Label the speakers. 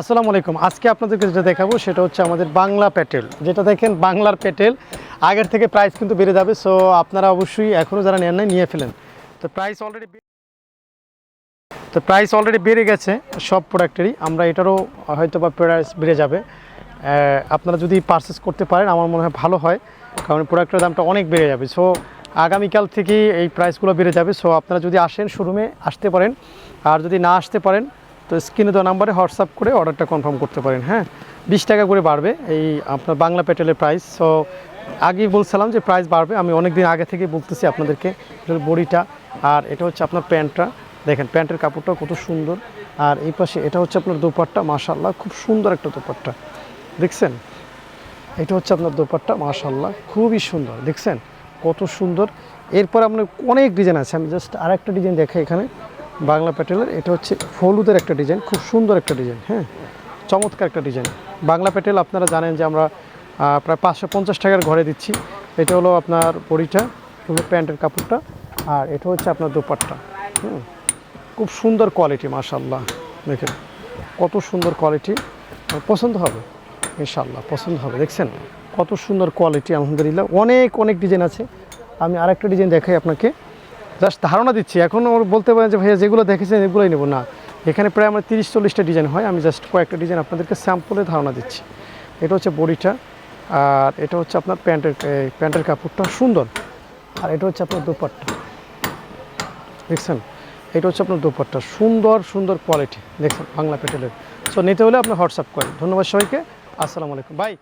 Speaker 1: আসসালামু আলাইকুম। আজকে আপনাদেরকে যেটা দেখাবো সেটা হচ্ছে আমাদের বাংলা প্যাটেল যেটা দেখেন, বাংলার প্যাটেল আগের থেকে প্রাইস কিন্তু বেড়ে যাবে সো আপনারা অবশ্যই এখনও যারা নেন নাই, নিয়ে ফেলেন। তো প্রাইস অলরেডি তো প্রাইস অলরেডি বেড়ে গেছে সব প্রোডাক্টেরই আমরা এটারও হয়তো বা প্রাইস বেড়ে যাবে। আপনারা যদি পারচেস করতে পারেন, আমার মনে হয় ভালো হয়, কারণ প্রোডাক্টের দামটা অনেক বেড়ে যাবে। সো আগামীকাল থেকে এই প্রাইসগুলো বেড়ে যাবে। সো আপনারা যদি আসেন শোরুমে আসতে পারেন। আর যদি না আসতে পারেন তো স্ক্রিনে দেওয়া নাম্বারে হোয়াটসঅ্যাপ করে অর্ডারটা কনফার্ম করতে পারেন হ্যাঁ? বিশ টাকা করে বাড়বে এই আপনার বাংলা প্যাটেলের প্রাইস সো আগেই বলছিলাম যে প্রাইস বাড়বে। আমি অনেক দিন আগে থেকে বলতেছি আপনাদেরকে বড়িটা। আর এটা হচ্ছে আপনার প্যান্টটা। দেখেন, প্যান্টের কাপড়টা কত সুন্দর। আর এই পাশে এটা হচ্ছে আপনার দোপাট্টা মাশাল্লাহ খুব সুন্দর একটা দোপাট্টা। দেখছেন? এটা হচ্ছে আপনার দোপাট্টা মাশাল্লাহ খুবই সুন্দর। দেখছেন? কত সুন্দর। এরপর আপনার অনেক ডিজাইন আছে। আমি জাস্ট আরেকটা ডিজাইন দেখাই এখানে। বাংলা প্যাটেলের, এটা হচ্ছে হলুদের একটা ডিজাইন, খুব সুন্দর একটা ডিজাইন হ্যাঁ? চমৎকার একটা ডিজাইন। বাংলা প্যাটেল আপনারা জানেন যে আমরা প্রায় পাঁচশো পঞ্চাশ টাকার ঘরে দিচ্ছি। এটা হলো আপনার বড়িটা হলো প্যান্টের কাপড়টা, আর এটা হচ্ছে আপনার দোপাট্টা, হুম? খুব সুন্দর কোয়ালিটি মাশাল্লাহ দেখেন। কত সুন্দর কোয়ালিটি পছন্দ হবে ইনশাল্লাহ পছন্দ হবে, দেখছেন? কত সুন্দর কোয়ালিটি, আলহামদুলিল্লাহ। অনেক অনেক ডিজাইন আছে। আমি আরেকটা ডিজাইন দেখাই আপনাকে। জাস্ট ধারণা দিচ্ছি। এখন ওর বলতে পারেন যে, ভাইয়া, যেগুলো দেখেছেন, এগুলোই নেব। না, এখানে প্রায় আমার তিরিশ চল্লিশটা ডিজাইন হয়। আমি জাস্ট কয়েকটা ডিজাইন আপনাদেরকে স্যাম্পলে ধারণা দিচ্ছি। এটা হচ্ছে বডিটা, আর এটা হচ্ছে আপনার প্যান্টের প্যান্টের কাপড়টা। সুন্দর। আর এটা হচ্ছে আপনার দুপাট্টা। দেখছেন? এটা হচ্ছে আপনার দুপাট্টা। সুন্দর সুন্দর কোয়ালিটি দেখছেন? বাংলা প্যাটেলের সো নিতে হলে আপনি হোয়াটসঅ্যাপ করেন। ধন্যবাদ সবাইকে। আসসালামু আলাইকুম। বাই